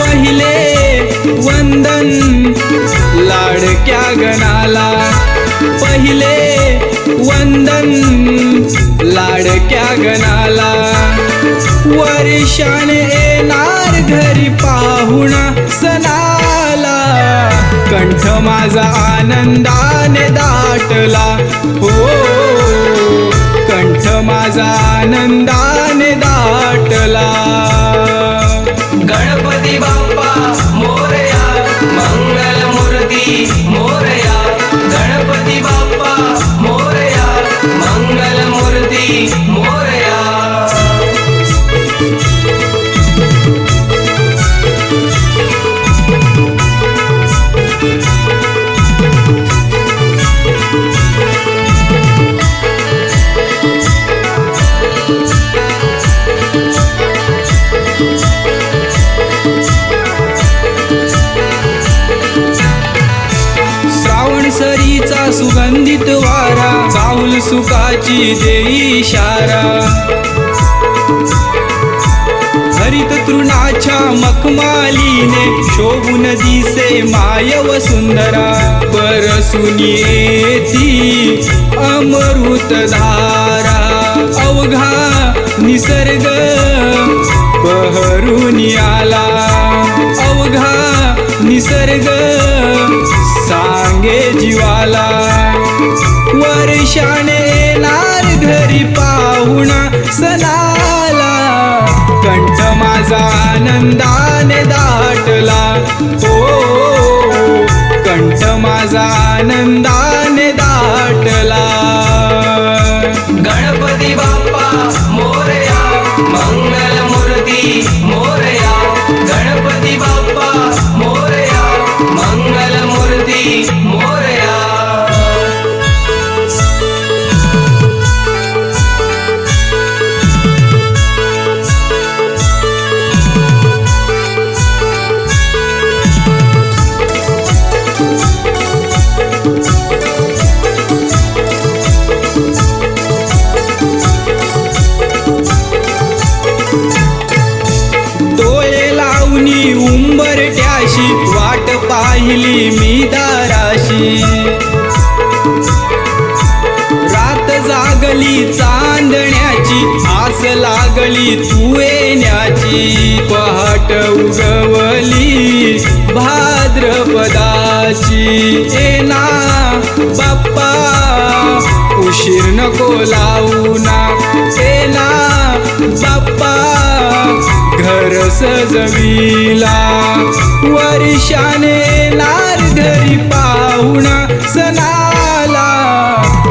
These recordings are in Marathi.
पहिले वंदन लाडक्या गणाला. पहिले वंदन लाडक्या गणाला. वर्षाने येणार घरी पाहुणा सणाला. कंठ माझा आनंदाने दाटला. हो कंठ माझा आनंदाने दाटला. सुखाची देई इशारा. हरित तृणाच्या मखमालीने शोभून दिसे मायव सुंदरा. बरसून येती अमृत धारा. अवघा निसर्ग पहरून आला. अवघा निसर्ग उंबरट्याशी वाट पाहिली मी दाराशी. रात जागली चांदण्याची आस लागली तू येण्याची. पहाट उगवली भाद्रपदाची. येना बाप्पा उशीर नको लावू ना. सजविला वर्षाने नार घरी पाहुणा सणाला.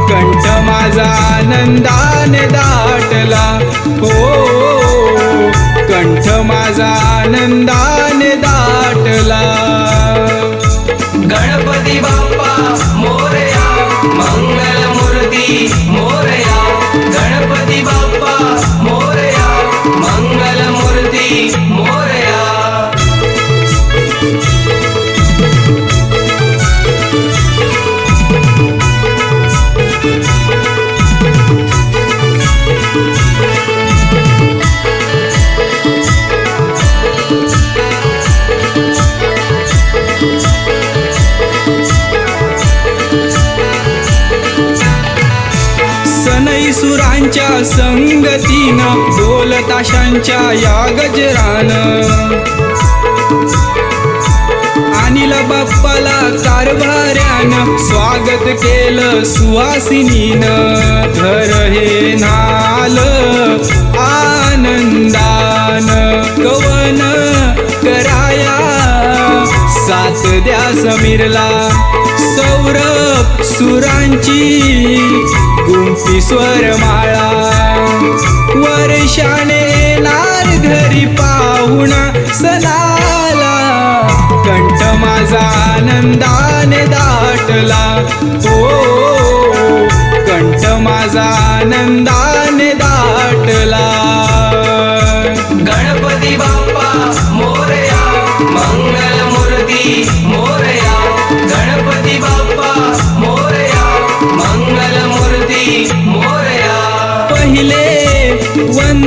कंठ माझा आनंदाने दाटला. हो सनई सुरांच्या संगतीनं ढोल ताशांच्या या गजरान. अनिल बाप्पाला कारभाऱ्यानं स्वागत केलं सुवासिनीनं घर हे नाल आनंदान. कवन कराया साथ द्या समीरला. सौरभ सुरांची गुंफी स्वरमाळा वर्षाने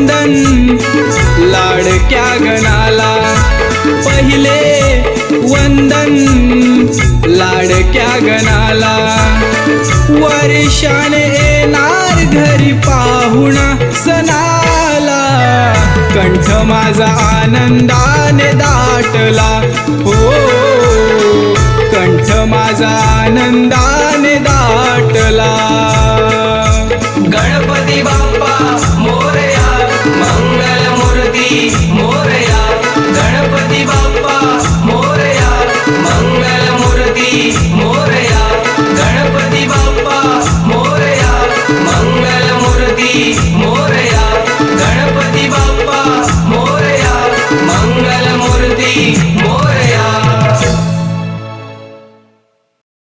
वंदन. लाडक्या गणाला पहिले वंदन. लाडक्या गणाला वर्षाने येणार घरी पाहुणा सणाला. कंठ माझा आनंदाने दाटला. हो कंठ माझा आनंदाने दाटला